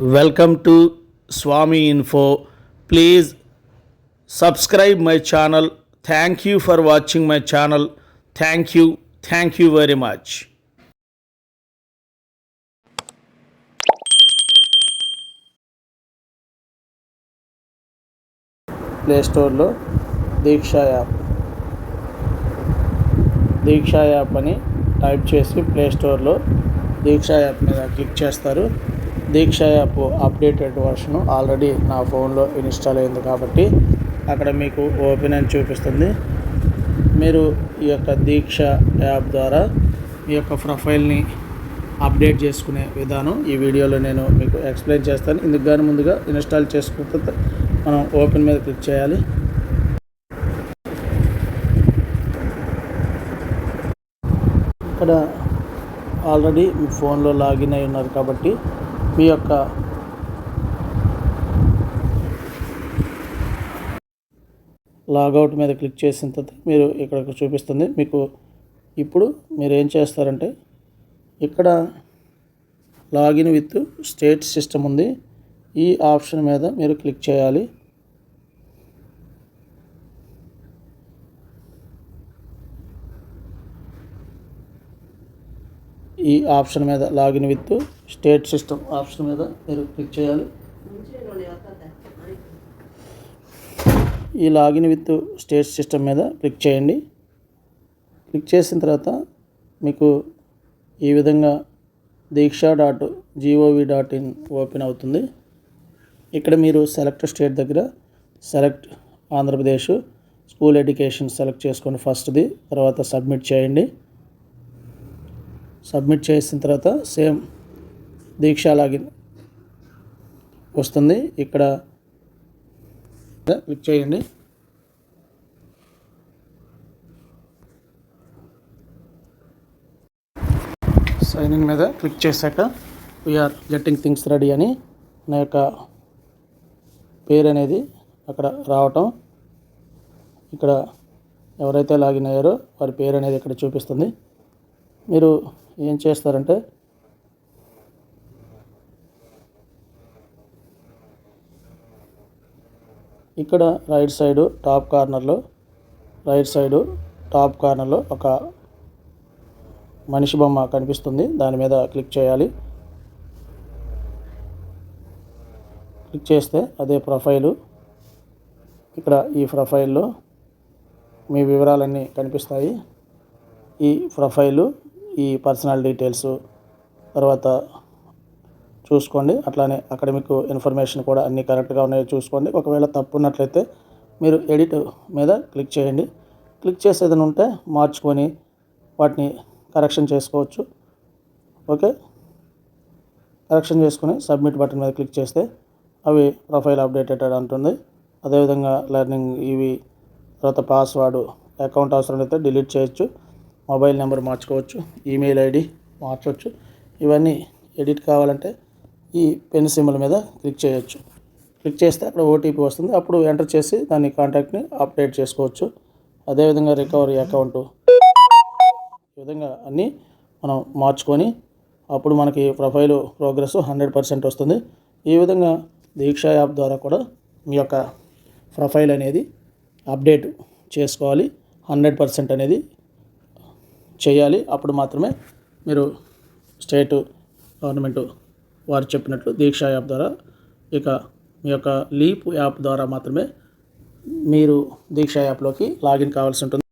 Welcome to Swamy info please subscribe my channel thank you for watching my channel thank you thank you very much play స్టోర్లో Diksha app Diksha app అని type చేసి play స్టోర్లో Diksha app మీద click చేస్తారు. Diksha app updated version already నా ఫోన్లో install అయింది కాబట్టి అక్కడ మీకు ఓపెన్ అని చూపిస్తుంది. మీరు ఈ యొక్క దీక్ష యాప్ ద్వారా మీ యొక్క ప్రొఫైల్ని అప్డేట్ చేసుకునే విధానం ఈ వీడియోలో నేను మీకు ఎక్స్ప్లెయిన్ చేస్తాను. ఇందుకు కానీ ముందుగా ఇన్స్టాల్ చేసుకుంటే మనం ఓపెన్ మీద క్లిక్ చేయాలి. ఇక్కడ ఆల్రెడీ మీ ఫోన్లో లాగిన్ అయి ఉన్నారు కాబట్టి మీ యొక్క లాగౌట్ మీద క్లిక్ చేసిన తర్వాత మీరు ఇక్కడ చూపిస్తుంది. మీకు ఇప్పుడు మీరు ఏం చేస్తారంటే ఇక్కడ లాగిన్ విత్ స్టేట్ సిస్టమ్ ఉంది. ఈ ఆప్షన్ మీద మీరు క్లిక్ చేయాలి. ఈ ఆప్షన్ మీద login with state system option మీద మీరు క్లిక్ చేయాలి. ఈ లాగిన్ విత్ స్టేట్ సిస్టమ్ మీద క్లిక్ చేయండి. క్లిక్ చేసిన తర్వాత మీకు ఈ విధంగా Diksha dot G O V dot in open అవుతుంది. ఇక్కడ మీరు సెలెక్ట్ స్టేట్ దగ్గర select Andhra Pradesh school education select చేసుకోండి ఫస్ట్ది తర్వాత సబ్మిట్ చేయండి. సబ్మిట్ చేసిన తర్వాత సేమ్ దీక్ష లాగిన్ వస్తుంది. ఇక్కడ క్లిక్ చేయండి. సైన్ ఇన్ మీద క్లిక్ చేశాక we are getting things ready అని నా యొక్క పేరు అనేది అక్కడ రావటం. ఇక్కడ ఎవరైతే లాగిన్ అయ్యారో వారి పేరు అనేది ఇక్కడ చూపిస్తుంది. మీరు ఏం చేస్తారంటే ఇక్కడ రైట్ సైడు టాప్ కార్నర్లో రైట్ సైడు టాప్ కార్నర్లో ఒక మనిషి బొమ్మ కనిపిస్తుంది. దాని మీద క్లిక్ చేయాలి. క్లిక్ చేస్తే అదే ప్రొఫైలు. ఇక్కడ ఈ ప్రొఫైల్లో మీ వివరాలన్నీ కనిపిస్తాయి. ఈ ప్రొఫైలు ఈ పర్సనల్ డీటెయిల్స్ తర్వాత చూసుకోండి. అట్లానే అకాడమిక్ ఇన్ఫర్మేషన్ కూడా అన్నీ కరెక్ట్గా ఉన్నాయో చూసుకోండి. ఒకవేళ తప్పు ఉన్నట్లయితే మీరు ఎడిట్ మీద క్లిక్ చేయండి. క్లిక్ చేసేదని ఉంటే మార్చుకొని వాటిని కరెక్షన్ చేసుకోవచ్చు. ఓకే కరెక్షన్ చేసుకొని సబ్మిట్ బటన్ మీద క్లిక్ చేస్తే అవి ప్రొఫైల్ అప్డేటెడ్ అంటుంది. అదేవిధంగా లెర్నింగ్ ఇవి తర్వాత పాస్వర్డ్ అకౌంట్ అవసరం అయితే డిలీట్ చేయొచ్చు. మొబైల్ నెంబర్ మార్చుకోవచ్చు ఈమెయిల్ ఐడి మార్చవచ్చు ఇవన్నీ ఎడిట్ కావాలంటే ఈ పెన్ సింబల్ మీద క్లిక్ చేయొచ్చు. క్లిక్ చేస్తే అక్కడ ఓటీపీ వస్తుంది. అప్పుడు ఎంటర్ చేసి దాని కాంటాక్ట్ని అప్డేట్ చేసుకోవచ్చు. అదేవిధంగా రికవరీ అకౌంటు ఈ విధంగా అన్నీ మనం మార్చుకొని అప్పుడు మనకి ప్రొఫైల్ ప్రోగ్రెస్ హండ్రెడ్ పర్సెంట్ వస్తుంది. ఈ విధంగా దీక్ష యాప్ ద్వారా కూడా మీ యొక్క ప్రొఫైల్ అనేది అప్డేట్ చేసుకోవాలి. హండ్రెడ్ పర్సెంట్ అనేది చేయాలి. అప్పుడు మాత్రమే మీరు స్టేట్ గవర్నమెంట్ వారు చెప్పినట్లు దీక్ష యాప్ ద్వారా ఇక మీ యొక్క లీప్ యాప్ ద్వారా మాత్రమే మీరు దీక్ష యాప్లోకి లాగిన్ కావాల్సి ఉంటుంది.